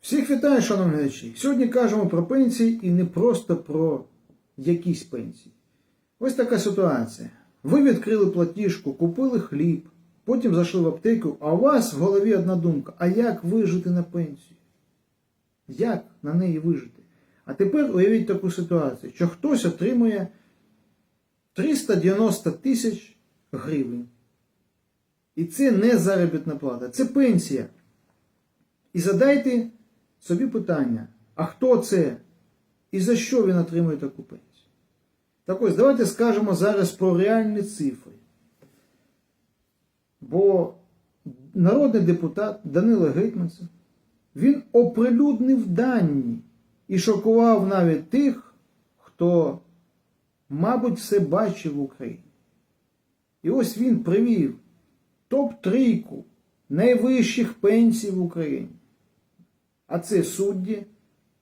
Всіх вітаю, шановні глядачі. Сьогодні кажемо про пенсії і не просто про якісь пенсії. Ось така ситуація. Ви відкрили платіжку, купили хліб, потім зайшли в аптеку, а у вас в голові одна думка: а як вижити на пенсію? Як на неї вижити? А тепер уявіть таку ситуацію, що хтось отримує 390 тисяч гривень. І це не заробітна плата, це пенсія. І задайте собі питання, а хто це? І за що він отримує таку пенсію? Так ось, давайте скажемо зараз про реальні цифри. Бо народний депутат Данило Гетьманцев, він оприлюднив дані і шокував навіть тих, хто, мабуть, все бачив в Україні. І ось він привів топ-трійку найвищих пенсій в Україні. А це судді,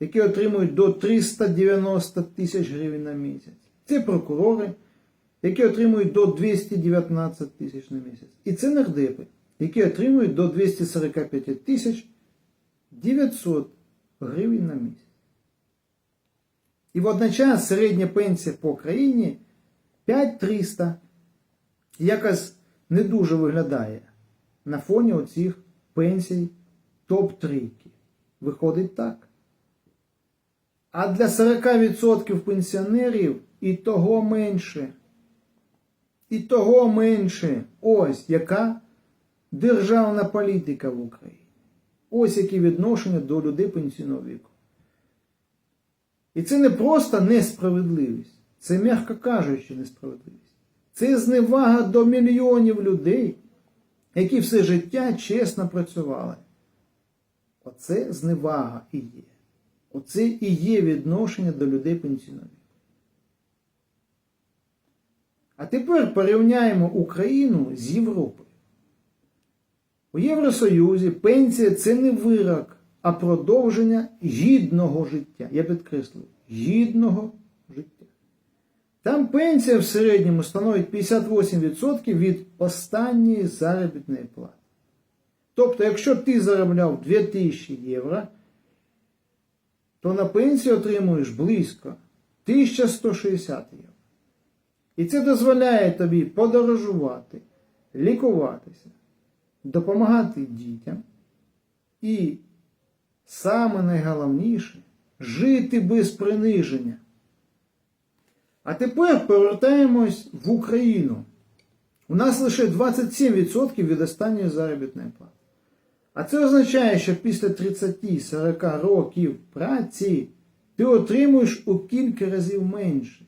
які отримують до 390 тисяч гривень на місяць. Це прокурори, які отримують до 219 тисяч на місяць. І це нардепи, які отримують до 245 тисяч 900 гривень на місяць. І водночас середня пенсія по країні 5300 якось не дуже виглядає на фоні оцих пенсій топ-трійки. Виходить так. А для 40% пенсіонерів і того менше. І того менше. Ось яка державна політика в Україні. Ось які відношення до людей пенсійного віку. І це не просто несправедливість, це, м'яко кажучи, несправедливість. Це зневага до мільйонів людей, які все життя чесно працювали. Оце зневага і є. Оце і є відношення до людей пенсійного. А тепер порівняємо Україну з Європою. У Євросоюзі пенсія це не вирок, а продовження гідного життя. Я підкреслюю, гідного життя. Там пенсія в середньому становить 58% від останньої заробітної плати. Тобто, якщо ти заробляв 2000 євро, то на пенсію отримуєш близько 1160 євро. І це дозволяє тобі подорожувати, лікуватися, допомагати дітям і, саме найголовніше, жити без приниження. А тепер повертаємось в Україну. У нас лише 27% від останньої заробітної плати. А це означає, що після 30-40 років праці ти отримуєш у кілька разів менше.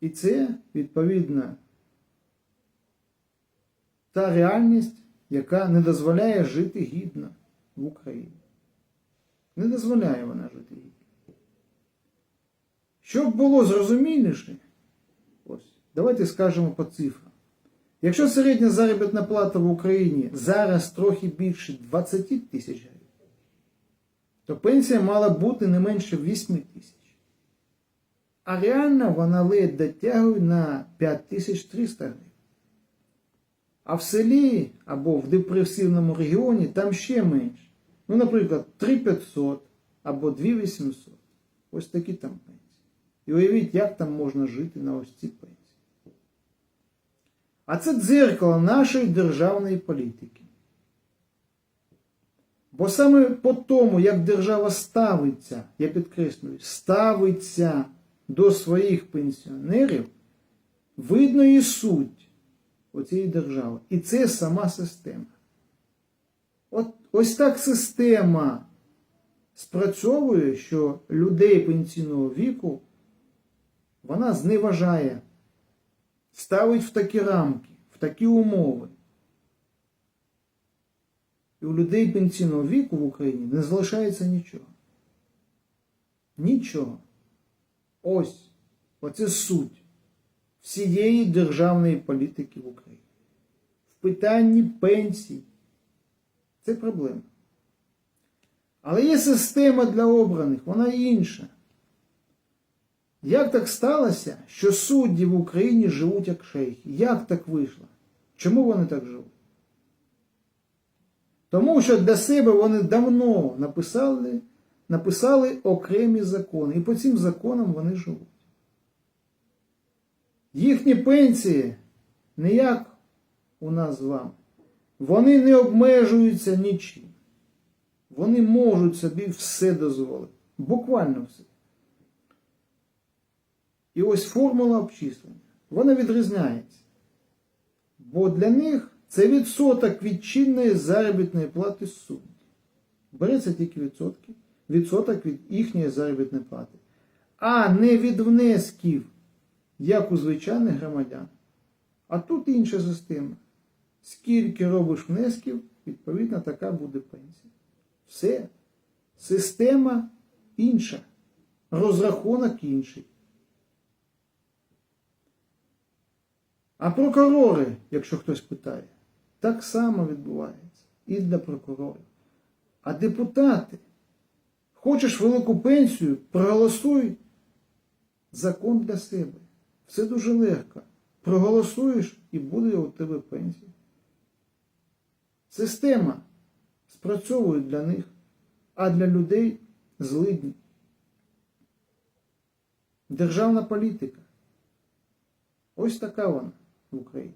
І це, відповідно, та реальність, яка не дозволяє жити гідно в Україні. Не дозволяє вона жити гідно. Щоб було зрозуміліше, ось, давайте скажемо по цифрам. Якщо середня заробітна плата в Україні зараз трохи більше 20 тисяч гривень, то пенсія мала бути не менше 8 тисяч. А реально вона ледь дотягує на 5300 гривень. А в селі або в депресивному регіоні там ще менше. Ну, наприклад, 3500 або 2800. Ось такі там пенсії. І уявіть, як там можна жити на ось ці пенсії. А це дзеркало нашої державної політики. Бо саме по тому, як держава ставиться, я підкреслюю, ставиться до своїх пенсіонерів, видно і суть оцієї держави. І це сама система. От ось так система спрацьовує, що людей пенсійного віку вона зневажає, ставить в такі рамки, в такі умови. І у людей пенсійного віку в Україні не залишається нічого. Нічого. Ось, оце суть всієї державної політики в Україні. В питанні пенсій. Це проблема. Але є система для обраних, вона інша. Як так сталося, що судді в Україні живуть як шейхи? Як так вийшло? Чому вони так живуть? Тому що для себе вони давно написали, написали окремі закони. І по цим законам вони живуть. Їхні пенсії не як у нас з вами. Вони не обмежуються нічим. Вони можуть собі все дозволити. Буквально все. І ось формула обчислення. Вона відрізняється. Бо для них це відсоток від чинної заробітної плати судді. Береться тільки відсотки, відсоток від їхньої заробітної плати. А не від внесків, як у звичайних громадян. А тут інша система. Скільки робиш внесків, відповідно, така буде пенсія. Все. Система інша. Розрахунок інший. А прокурори, якщо хтось питає, так само відбувається і для прокурорів. А депутати, хочеш велику пенсію, проголосуй закон для себе. Все дуже легко. Проголосуєш і буде у тебе пенсія. Система спрацьовує для них, а для людей злидні. Державна політика. Ось така вона в Україні.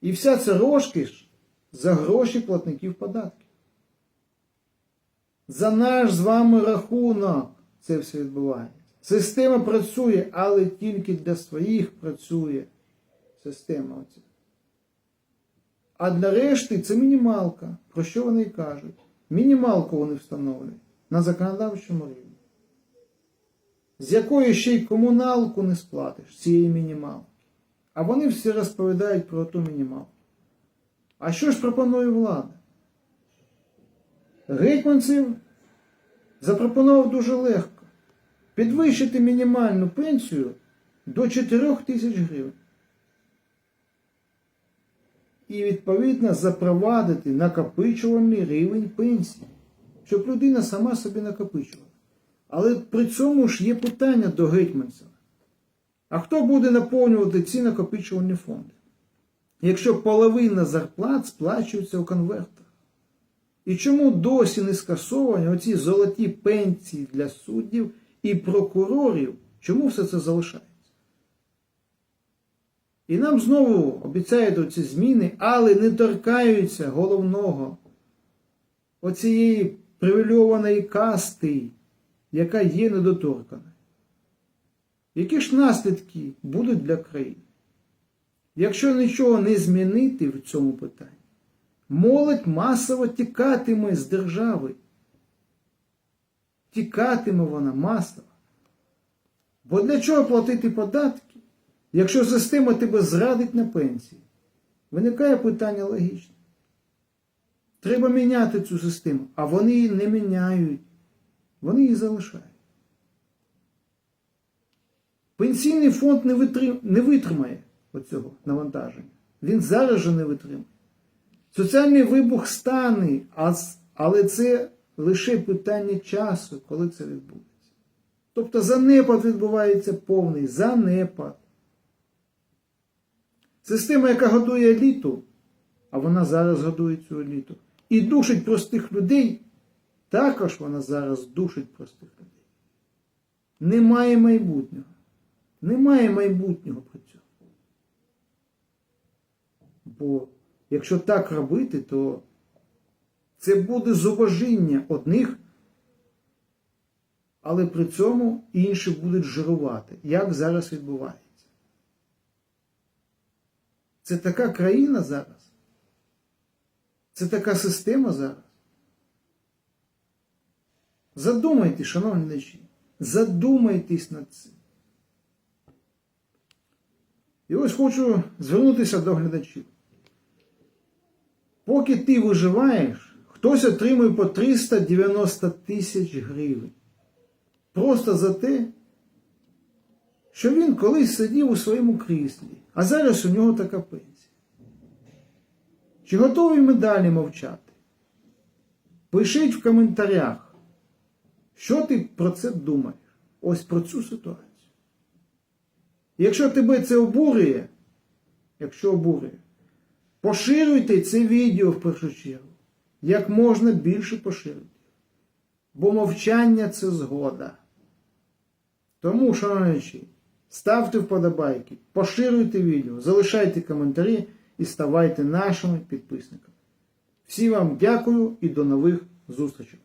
І вся ця розкіш за гроші платників податків. За наш з вами рахунок це все відбувається. Система працює, але тільки для своїх працює система оця. А для решти це мінімалка. Про що вони і кажуть? Мінімалку вони встановлюють на законодавчому рівні. З якої ще й комуналку не сплатиш цієї мінімалки. А вони всі розповідають про ту мінімалку. А що ж пропонує влада? Гетьманцев запропонував дуже легко підвищити мінімальну пенсію до 4 тисяч гривень. І відповідно запровадити накопичувальний рівень пенсії, щоб людина сама собі накопичувала. Але при цьому ж є питання до гетьманцева. А хто буде наповнювати ці накопичувальні фонди? Якщо половина зарплат сплачується у конвертах? І чому досі не скасовані оці золоті пенсії для суддів і прокурорів? Чому все це залишається? І нам знову обіцяють оці зміни, але не торкаються головного оцієї привільованої касти, яка є недоторканою. Які ж наслідки будуть для країни? Якщо нічого не змінити в цьому питанні, молодь масово тікатиме з держави. Тікатиме вона масово. Бо для чого платити податки, якщо система тебе зрадить на пенсії? Виникає питання логічне. Треба міняти цю систему, а вони її не міняють. Вони її залишають. Пенсійний фонд не, витрим... не витримає оцього навантаження. Він зараз же не витримає. Соціальний вибух стане, але це лише питання часу, коли це відбудеться. Тобто занепад відбувається повний занепад. Система, яка годує еліту, а вона зараз годує цю еліту, і душить простих людей, також вона зараз душить простих людей. Немає майбутнього. Немає майбутнього при цьому. Бо якщо так робити, то це буде зубожіння одних, але при цьому інші будуть жирувати, як зараз відбувається. Це така країна зараз. Це така система зараз. Задумайтесь, шановні глядачі, задумайтесь над цим. І ось хочу звернутися до глядачів. Поки ти виживаєш, хтось отримує по 390 тисяч гривень. Просто за те, що він колись сидів у своєму кріслі, а зараз у нього така пенсія. Чи готові ми далі мовчати? Пишіть в коментарях, що ти про це думаєш? Ось про цю ситуацію. Якщо тебе це обурює, якщо обурює, Поширюйте це відео в першу чергу. Як можна більше поширюйте. Бо мовчання це згода. Тому, шановні, ставте вподобайки, поширюйте відео, залишайте коментарі і ставайте нашими підписниками. Всім вам дякую і до нових зустрічей!